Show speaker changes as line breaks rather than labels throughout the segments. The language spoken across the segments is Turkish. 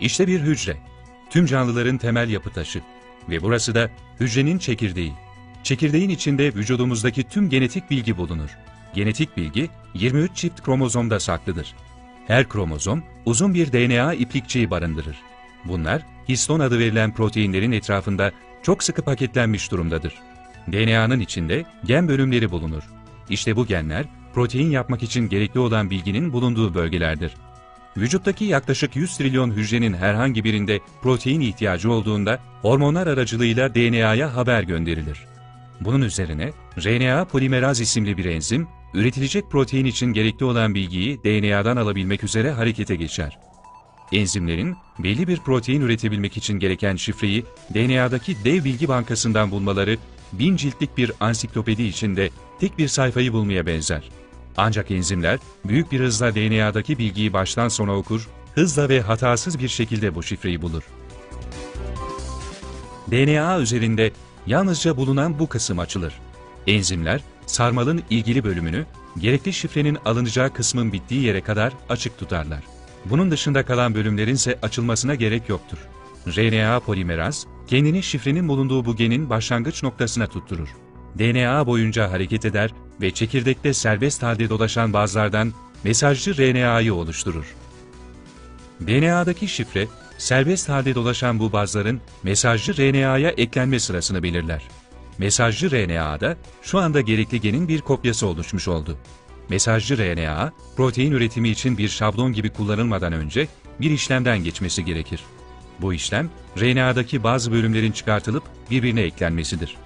İşte bir hücre. Tüm canlıların temel yapı taşı. Ve burası da hücrenin çekirdeği. Çekirdeğin içinde vücudumuzdaki tüm genetik bilgi bulunur. Genetik bilgi 23 çift kromozomda saklıdır. Her kromozom uzun bir DNA iplikçiği barındırır. Bunlar histon adı verilen proteinlerin etrafında çok sıkı paketlenmiş durumdadır. DNA'nın içinde gen bölümleri bulunur. İşte bu genler protein yapmak için gerekli olan bilginin bulunduğu bölgelerdir. Vücuttaki yaklaşık 100 trilyon hücrenin herhangi birinde protein ihtiyacı olduğunda hormonlar aracılığıyla DNA'ya haber gönderilir. Bunun üzerine RNA polimeraz isimli bir enzim, üretilecek protein için gerekli olan bilgiyi DNA'dan alabilmek üzere harekete geçer. Enzimlerin belli bir protein üretebilmek için gereken şifreyi DNA'daki dev bilgi bankasından bulmaları bin ciltlik bir ansiklopedi içinde tek bir sayfayı bulmaya benzer. Ancak enzimler büyük bir hızla DNA'daki bilgiyi baştan sona okur, hızla ve hatasız bir şekilde bu şifreyi bulur. DNA üzerinde yalnızca bulunan bu kısım açılır. Enzimler, sarmalın ilgili bölümünü, gerekli şifrenin alınacağı kısmın bittiği yere kadar açık tutarlar. Bunun dışında kalan bölümlerin ise açılmasına gerek yoktur. RNA polimeraz, kendini şifrenin bulunduğu bu genin başlangıç noktasına tutturur. DNA boyunca hareket eder ve çekirdekte serbest halde dolaşan bazlardan mesajcı RNA'yı oluşturur. DNA'daki şifre, serbest halde dolaşan bu bazların mesajcı RNA'ya eklenme sırasını belirler. Mesajcı RNA'da şu anda gerekli genin bir kopyası oluşmuş oldu. Mesajcı RNA, protein üretimi için bir şablon gibi kullanılmadan önce bir işlemden geçmesi gerekir. Bu işlem, RNA'daki bazı bölümlerin çıkartılıp birbirine eklenmesidir.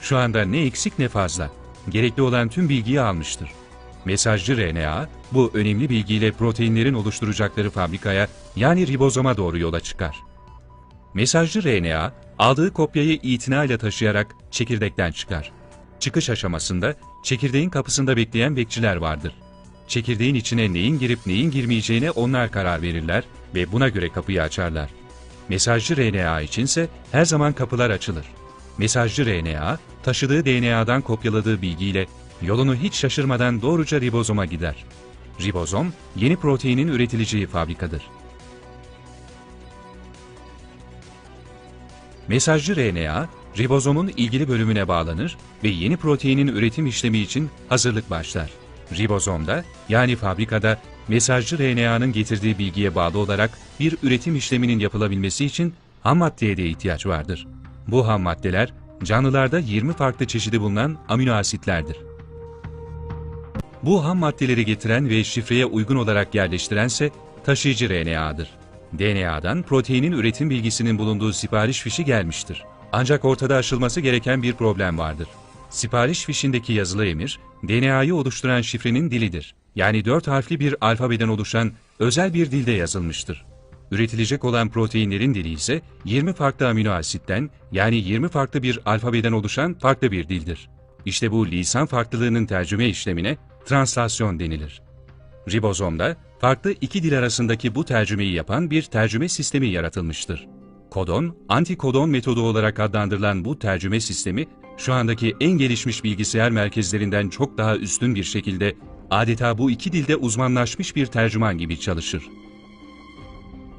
Şu anda ne eksik ne fazla. Gerekli olan tüm bilgiyi almıştır. Mesajcı RNA, bu önemli bilgiyle proteinlerin oluşturacakları fabrikaya yani ribozoma doğru yola çıkar. Mesajcı RNA, aldığı kopyayı itinayla taşıyarak çekirdekten çıkar. Çıkış aşamasında çekirdeğin kapısında bekleyen bekçiler vardır. Çekirdeğin içine neyin girip neyin girmeyeceğine onlar karar verirler ve buna göre kapıyı açarlar. Mesajcı RNA içinse her zaman kapılar açılır. Mesajcı RNA, taşıdığı DNA'dan kopyaladığı bilgiyle yolunu hiç şaşırmadan doğruca ribozoma gider. Ribozom, yeni proteinin üretileceği fabrikadır. Mesajcı RNA, ribozomun ilgili bölümüne bağlanır ve yeni proteinin üretim işlemi için hazırlık başlar. Ribozomda, yani fabrikada, mesajcı RNA'nın getirdiği bilgiye bağlı olarak bir üretim işleminin yapılabilmesi için ham maddeye de ihtiyaç vardır. Bu ham maddeler, canlılarda 20 farklı çeşidi bulunan amino asitlerdir. Bu ham maddeleri getiren ve şifreye uygun olarak yerleştirense taşıyıcı RNA'dır. DNA'dan proteinin üretim bilgisinin bulunduğu sipariş fişi gelmiştir. Ancak ortada aşılması gereken bir problem vardır. Sipariş fişindeki yazılı emir, DNA'yı oluşturan şifrenin dilidir. Yani dört harfli bir alfabeden oluşan özel bir dilde yazılmıştır. Üretilecek olan proteinlerin dili ise 20 farklı amino asitten yani 20 farklı bir alfabeden oluşan farklı bir dildir. İşte bu lisan farklılığının tercüme işlemine translasyon denilir. Ribozomda farklı iki dil arasındaki bu tercümeyi yapan bir tercüme sistemi yaratılmıştır. Kodon, antikodon metodu olarak adlandırılan bu tercüme sistemi şu andaki en gelişmiş bilgisayar merkezlerinden çok daha üstün bir şekilde adeta bu iki dilde uzmanlaşmış bir tercüman gibi çalışır.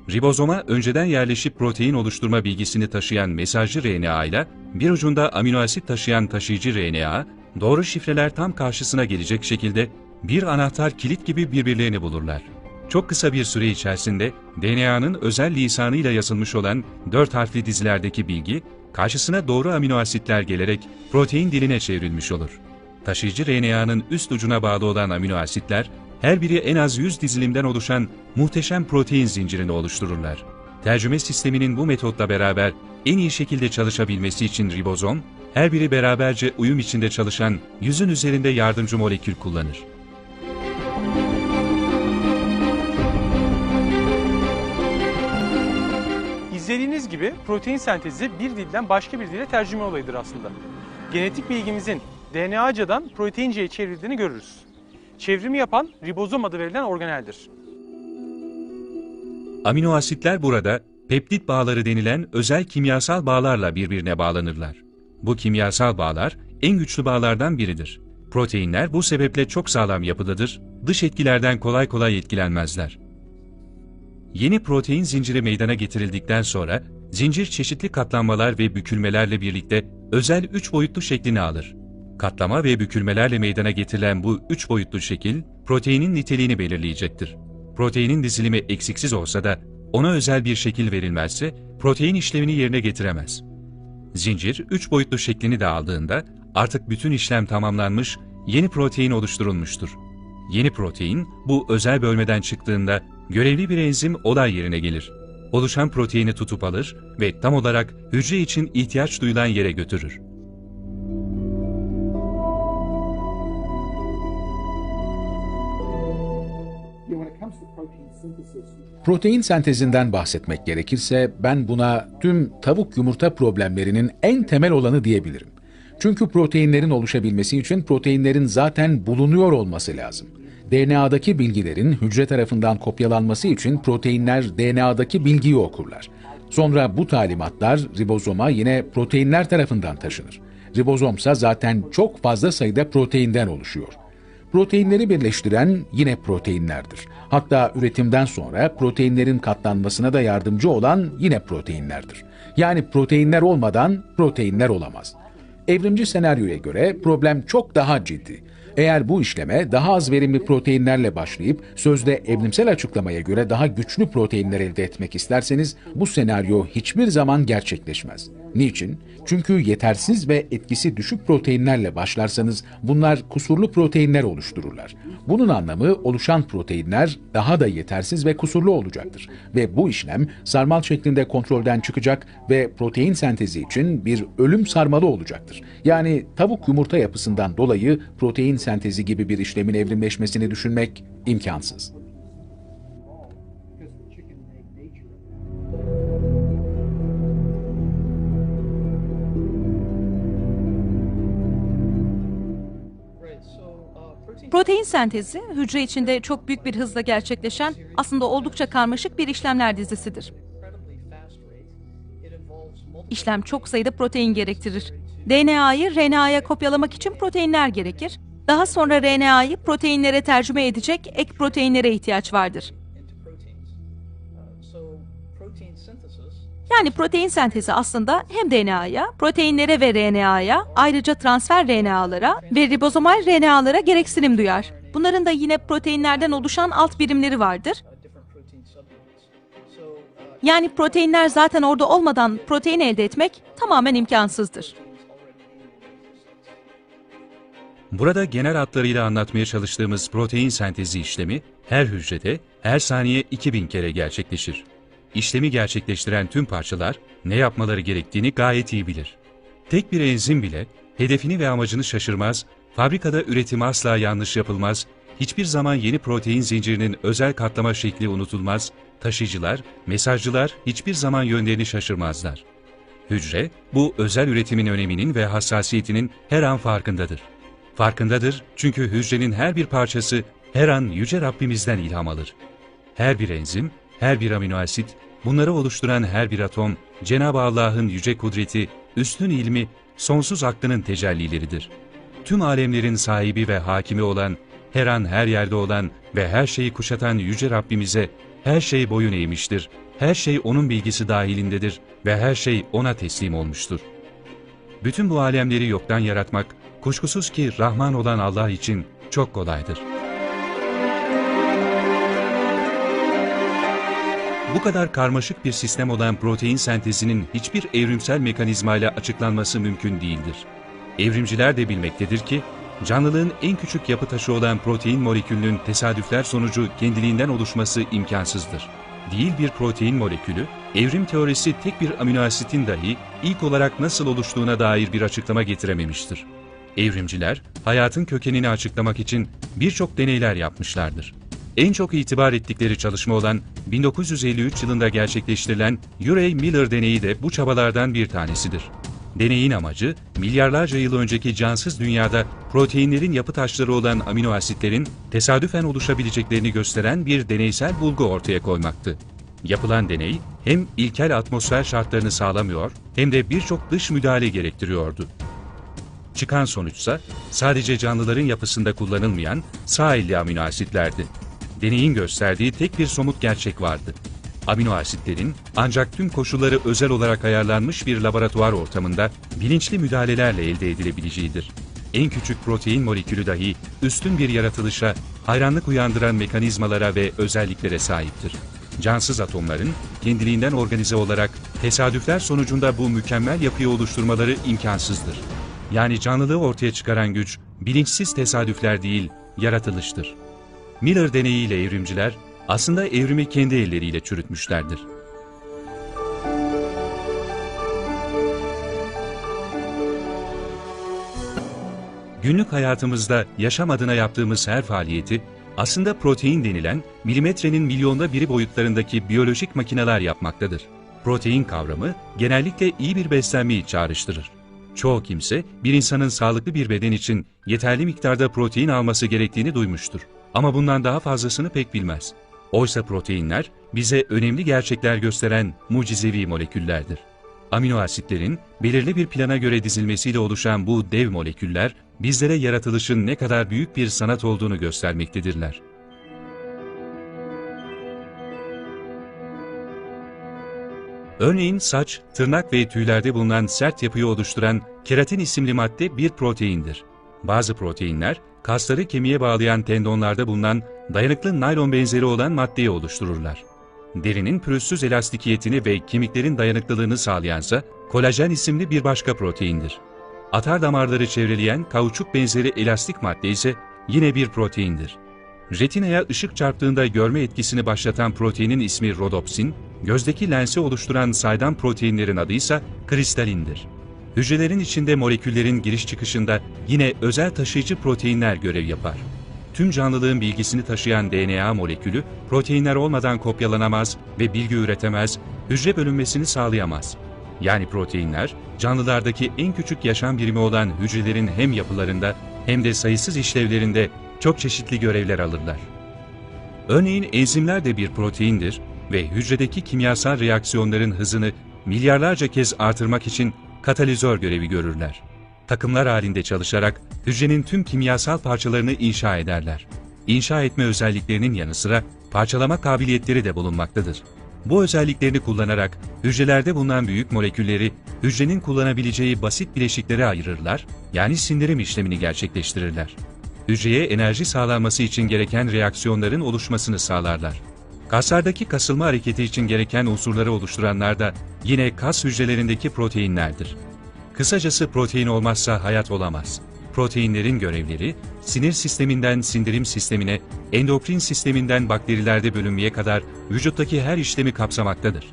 Ribozoma önceden yerleşip protein oluşturma bilgisini taşıyan mesajcı RNA ile bir ucunda amino asit taşıyan taşıyıcı RNA, doğru şifreler tam karşısına gelecek şekilde bir anahtar kilit gibi birbirlerini bulurlar. Çok kısa bir süre içerisinde DNA'nın özel lisanıyla yazılmış olan dört harfli dizilerdeki bilgi, karşısına doğru amino asitler gelerek protein diline çevrilmiş olur. Taşıyıcı RNA'nın üst ucuna bağlı olan amino asitler, her biri en az 100 dizilimden oluşan muhteşem protein zincirini oluştururlar. Tercüme sisteminin bu metotla beraber en iyi şekilde çalışabilmesi için ribozom, her biri beraberce uyum içinde çalışan yüzün üzerinde yardımcı molekül kullanır.
İzlediğiniz gibi protein sentezi bir dilden başka bir dile tercüme olayıdır aslında. Genetik bilgimizin DNA'cadan proteinceye çevrildiğini görürüz. Çevrimi yapan ribozom adı verilen organeldir.
Amino asitler burada peptit bağları denilen özel kimyasal bağlarla birbirine bağlanırlar. Bu kimyasal bağlar en güçlü bağlardan biridir. Proteinler bu sebeple çok sağlam yapıdadır, dış etkilerden kolay kolay etkilenmezler. Yeni protein zinciri meydana getirildikten sonra zincir çeşitli katlanmalar ve bükülmelerle birlikte özel üç boyutlu şeklini alır. Katlama ve bükülmelerle meydana getirilen bu üç boyutlu şekil proteinin niteliğini belirleyecektir. Proteinin dizilimi eksiksiz olsa da ona özel bir şekil verilmezse protein işlevini yerine getiremez. Zincir üç boyutlu şeklini de aldığında artık bütün işlem tamamlanmış, yeni protein oluşturulmuştur. Yeni protein bu özel bölmeden çıktığında görevli bir enzim olay yerine gelir. Oluşan proteini tutup alır ve tam olarak hücre için ihtiyaç duyulan yere götürür.
Protein
sentezinden bahsetmek gerekirse ben buna tüm tavuk yumurta problemlerinin en temel olanı diyebilirim. Çünkü proteinlerin oluşabilmesi için proteinlerin zaten bulunuyor olması lazım. DNA'daki bilgilerin hücre tarafından kopyalanması için proteinler DNA'daki bilgiyi okurlar. Sonra bu talimatlar ribozoma yine proteinler tarafından taşınır. Ribozomsa zaten çok fazla sayıda proteinden oluşuyor. Proteinleri birleştiren yine proteinlerdir. Hatta üretimden sonra proteinlerin katlanmasına da yardımcı olan yine proteinlerdir. Yani proteinler olmadan proteinler olamaz. Evrimci senaryoya göre problem çok daha ciddi. Eğer bu işleme daha az verimli proteinlerle başlayıp sözde evrimsel açıklamaya göre daha güçlü proteinler elde etmek isterseniz bu senaryo hiçbir zaman gerçekleşmez. Niçin? Çünkü yetersiz ve etkisi düşük proteinlerle başlarsanız bunlar kusurlu proteinler oluştururlar. Bunun anlamı oluşan proteinler daha da yetersiz ve kusurlu olacaktır. Ve bu işlem sarmal şeklinde kontrolden çıkacak ve protein sentezi için bir ölüm sarmalı olacaktır. Yani tavuk yumurta yapısından dolayı protein sentezi gibi bir işlemin evrimleşmesini düşünmek imkansız.
Protein sentezi, hücre içinde çok büyük bir hızla gerçekleşen, aslında oldukça karmaşık bir işlemler dizisidir. İşlem çok sayıda protein gerektirir. DNA'yı RNA'ya kopyalamak için proteinler gerekir. Daha sonra RNA'yı proteinlere tercüme edecek ek proteinlere ihtiyaç vardır. Yani protein sentezi aslında hem DNA'ya, proteinlere ve RNA'ya, ayrıca transfer RNA'lara ve ribozomal RNA'lara gereksinim duyar. Bunların da yine proteinlerden oluşan alt birimleri vardır. Yani proteinler zaten orada olmadan protein elde etmek tamamen imkansızdır.
Burada genel hatlarıyla anlatmaya çalıştığımız protein sentezi işlemi her hücrede her saniye 2000 kere gerçekleşir. İşlemi gerçekleştiren tüm parçalar ne yapmaları gerektiğini gayet iyi bilir. Tek bir enzim bile hedefini ve amacını şaşırmaz, fabrikada üretimi asla yanlış yapılmaz, hiçbir zaman yeni protein zincirinin özel katlama şekli unutulmaz, taşıyıcılar, mesajcılar hiçbir zaman yönlerini şaşırmazlar. Hücre, bu özel üretimin öneminin ve hassasiyetinin her an farkındadır. Farkındadır çünkü hücrenin her bir parçası her an Yüce Rabbimizden ilham alır. Her bir enzim, her bir amino asit, bunları oluşturan her bir atom, Cenab-ı Allah'ın yüce kudreti, üstün ilmi, sonsuz aklının tecellileridir. Tüm alemlerin sahibi ve hakimi olan, her an her yerde olan ve her şeyi kuşatan Yüce Rabbimize her şey boyun eğmiştir. Her şey O'nun bilgisi dahilindedir ve her şey O'na teslim olmuştur. Bütün bu alemleri yoktan yaratmak, kuşkusuz ki Rahman olan Allah için çok kolaydır. Bu kadar karmaşık bir sistem olan protein sentezinin hiçbir evrimsel mekanizmayla açıklanması mümkün değildir. Evrimciler de bilmektedir ki, canlılığın en küçük yapı taşı olan protein molekülünün tesadüfler sonucu kendiliğinden oluşması imkansızdır. Değil bir protein molekülü, evrim teorisi tek bir amino asitin dahi ilk olarak nasıl oluştuğuna dair bir açıklama getirememiştir. Evrimciler, hayatın kökenini açıklamak için birçok deneyler yapmışlardır. En çok itibar ettikleri çalışma olan 1953 yılında gerçekleştirilen Urey Miller deneyi de bu çabalardan bir tanesidir. Deneyin amacı, milyarlarca yıl önceki cansız dünyada proteinlerin yapı taşları olan amino asitlerin tesadüfen oluşabileceklerini gösteren bir deneysel bulgu ortaya koymaktı. Yapılan deney hem ilkel atmosfer şartlarını sağlamıyor hem de birçok dış müdahale gerektiriyordu. Çıkan sonuçsa sadece canlıların yapısında kullanılmayan sağ elli amino asitlerdi. Deneyin gösterdiği tek bir somut gerçek vardı. Amino asitlerin ancak tüm koşulları özel olarak ayarlanmış bir laboratuvar ortamında bilinçli müdahalelerle elde edilebileceğidir. En küçük protein molekülü dahi üstün bir yaratılışa, hayranlık uyandıran mekanizmalara ve özelliklere sahiptir. Cansız atomların kendiliğinden organize olarak tesadüfler sonucunda bu mükemmel yapıyı oluşturmaları imkansızdır. Yani canlılığı ortaya çıkaran güç bilinçsiz tesadüfler değil, yaratılıştır. Miller deneyiyle evrimciler aslında evrimi kendi elleriyle çürütmüşlerdir. Günlük hayatımızda yaşam adına yaptığımız her faaliyeti aslında protein denilen milimetrenin milyonda biri boyutlarındaki biyolojik makineler yapmaktadır. Protein kavramı genellikle iyi bir beslenmeyi çağrıştırır. Çoğu kimse bir insanın sağlıklı bir beden için yeterli miktarda protein alması gerektiğini duymuştur. Ama bundan daha fazlasını pek bilmez. Oysa proteinler bize önemli gerçekler gösteren mucizevi moleküllerdir. Amino asitlerin belirli bir plana göre dizilmesiyle oluşan bu dev moleküller bizlere yaratılışın ne kadar büyük bir sanat olduğunu göstermektedirler. Örneğin saç, tırnak ve tüylerde bulunan sert yapıyı oluşturan keratin isimli madde bir proteindir. Bazı proteinler, kasları kemiğe bağlayan tendonlarda bulunan dayanıklı naylon benzeri olan maddeyi oluştururlar. Derinin pürüzsüz elastikiyetini ve kemiklerin dayanıklılığını sağlayansa kolajen isimli bir başka proteindir. Atar damarları çevreleyen kauçuk benzeri elastik madde ise yine bir proteindir. Retinaya ışık çarptığında görme etkisini başlatan proteinin ismi rodopsin, gözdeki lensi oluşturan saydam proteinlerin adı ise kristalindir. Hücrelerin içinde moleküllerin giriş çıkışında yine özel taşıyıcı proteinler görev yapar. Tüm canlılığın bilgisini taşıyan DNA molekülü proteinler olmadan kopyalanamaz ve bilgi üretemez, hücre bölünmesini sağlayamaz. Yani proteinler canlılardaki en küçük yaşam birimi olan hücrelerin hem yapılarında hem de sayısız işlevlerinde çok çeşitli görevler alırlar. Örneğin enzimler de bir proteindir ve hücredeki kimyasal reaksiyonların hızını milyarlarca kez artırmak için katalizör görevi görürler. Takımlar halinde çalışarak hücrenin tüm kimyasal parçalarını inşa ederler. İnşa etme özelliklerinin yanı sıra parçalama kabiliyetleri de bulunmaktadır. Bu özelliklerini kullanarak hücrelerde bulunan büyük molekülleri hücrenin kullanabileceği basit bileşiklere ayırırlar, yani sindirim işlemini gerçekleştirirler. Hücreye enerji sağlanması için gereken reaksiyonların oluşmasını sağlarlar. Kaslardaki kasılma hareketi için gereken unsurları oluşturanlar da yine kas hücrelerindeki proteinlerdir. Kısacası protein olmazsa hayat olamaz. Proteinlerin görevleri, sinir sisteminden sindirim sistemine, endokrin sisteminden bakterilerde bölünmeye kadar vücuttaki her işlemi kapsamaktadır.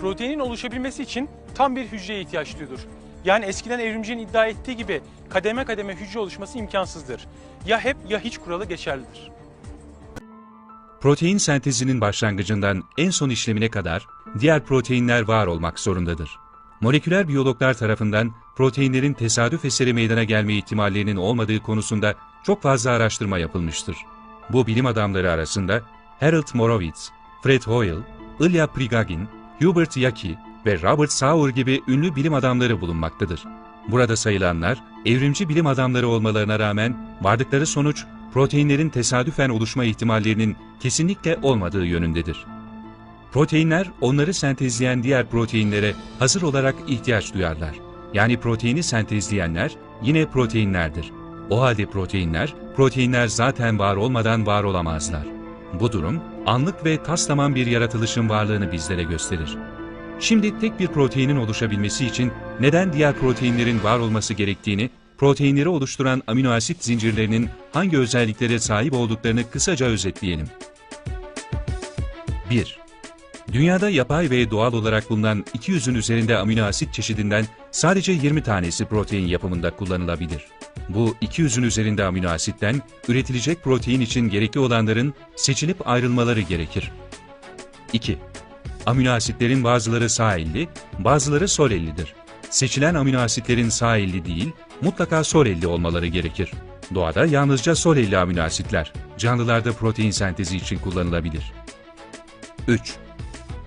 Proteinin oluşabilmesi için tam bir hücreye ihtiyaç duyulur. Yani eskiden evrimcinin iddia ettiği gibi kademe kademe hücre oluşması imkansızdır. Ya hep ya hiç kuralı geçerlidir.
Protein sentezinin başlangıcından en son işlemine kadar diğer proteinler var olmak zorundadır. Moleküler biyologlar tarafından proteinlerin tesadüf eseri meydana gelme ihtimallerinin olmadığı konusunda çok fazla araştırma yapılmıştır. Bu bilim adamları arasında Harold Morowitz, Fred Hoyle, Ilya Prigogine, Hubert Yaki ve Robert Sauer gibi ünlü bilim adamları bulunmaktadır. Burada sayılanlar evrimci bilim adamları olmalarına rağmen vardıkları sonuç proteinlerin tesadüfen oluşma ihtimallerinin kesinlikle olmadığı yönündedir. Proteinler onları sentezleyen diğer proteinlere hazır olarak ihtiyaç duyarlar. Yani proteini sentezleyenler yine proteinlerdir. O halde proteinler, proteinler zaten var olmadan var olamazlar. Bu durum anlık ve taslaman bir yaratılışın varlığını bizlere gösterir. Şimdi tek bir proteinin oluşabilmesi için neden diğer proteinlerin var olması gerektiğini, proteinleri oluşturan amino asit zincirlerinin hangi özelliklere sahip olduklarını kısaca özetleyelim. 1. Dünyada yapay ve doğal olarak bulunan 200'ün üzerinde amino asit çeşidinden sadece 20 tanesi protein yapımında kullanılabilir. Bu 200'ün üzerinde amino asitten üretilecek protein için gerekli olanların seçilip ayrılmaları gerekir. 2. Amino asitlerin bazıları sağ elli, bazıları sol ellidir. Seçilen amino asitlerin sağ elli değil, mutlaka sol elli olmaları gerekir. Doğada yalnızca sol elli amino asitler, canlılarda protein sentezi için kullanılabilir. 3.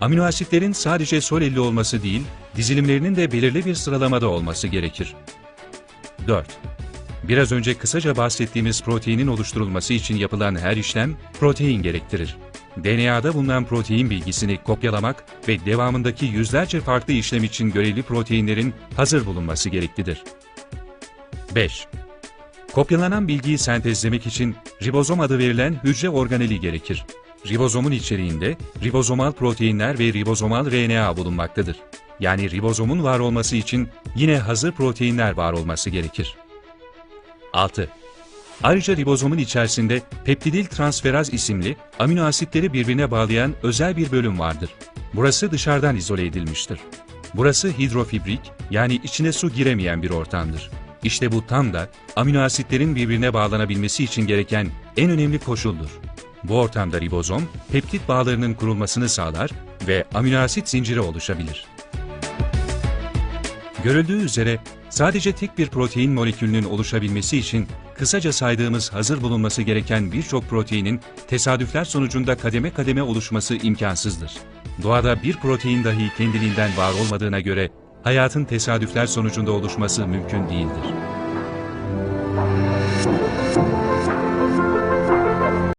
Amino asitlerin sadece sol elli olması değil, dizilimlerinin de belirli bir sıralamada olması gerekir. 4. Biraz önce kısaca bahsettiğimiz proteinin oluşturulması için yapılan her işlem protein gerektirir. DNA'da bulunan protein bilgisini kopyalamak ve devamındaki yüzlerce farklı işlem için görevli proteinlerin hazır bulunması gereklidir. 5. Kopyalanan bilgiyi sentezlemek için ribozom adı verilen hücre organeli gerekir. Ribozomun içeriğinde ribozomal proteinler ve ribozomal RNA bulunmaktadır. Yani ribozomun var olması için yine hazır proteinler var olması gerekir. 6. Ayrıca ribozomun içerisinde peptidil transferaz isimli amino asitleri birbirine bağlayan özel bir bölüm vardır. Burası dışarıdan izole edilmiştir. Burası hidrofibrik yani içine su giremeyen bir ortamdır. İşte bu tam da amino asitlerin birbirine bağlanabilmesi için gereken en önemli koşuldur. Bu ortamda ribozom peptit bağlarının kurulmasını sağlar ve amino asit zinciri oluşabilir. Görüldüğü üzere sadece tek bir protein molekülünün oluşabilmesi için kısaca saydığımız hazır bulunması gereken birçok proteinin tesadüfler sonucunda kademe kademe oluşması imkansızdır. Doğada bir protein dahi kendiliğinden var olmadığına göre hayatın tesadüfler sonucunda oluşması mümkün değildir.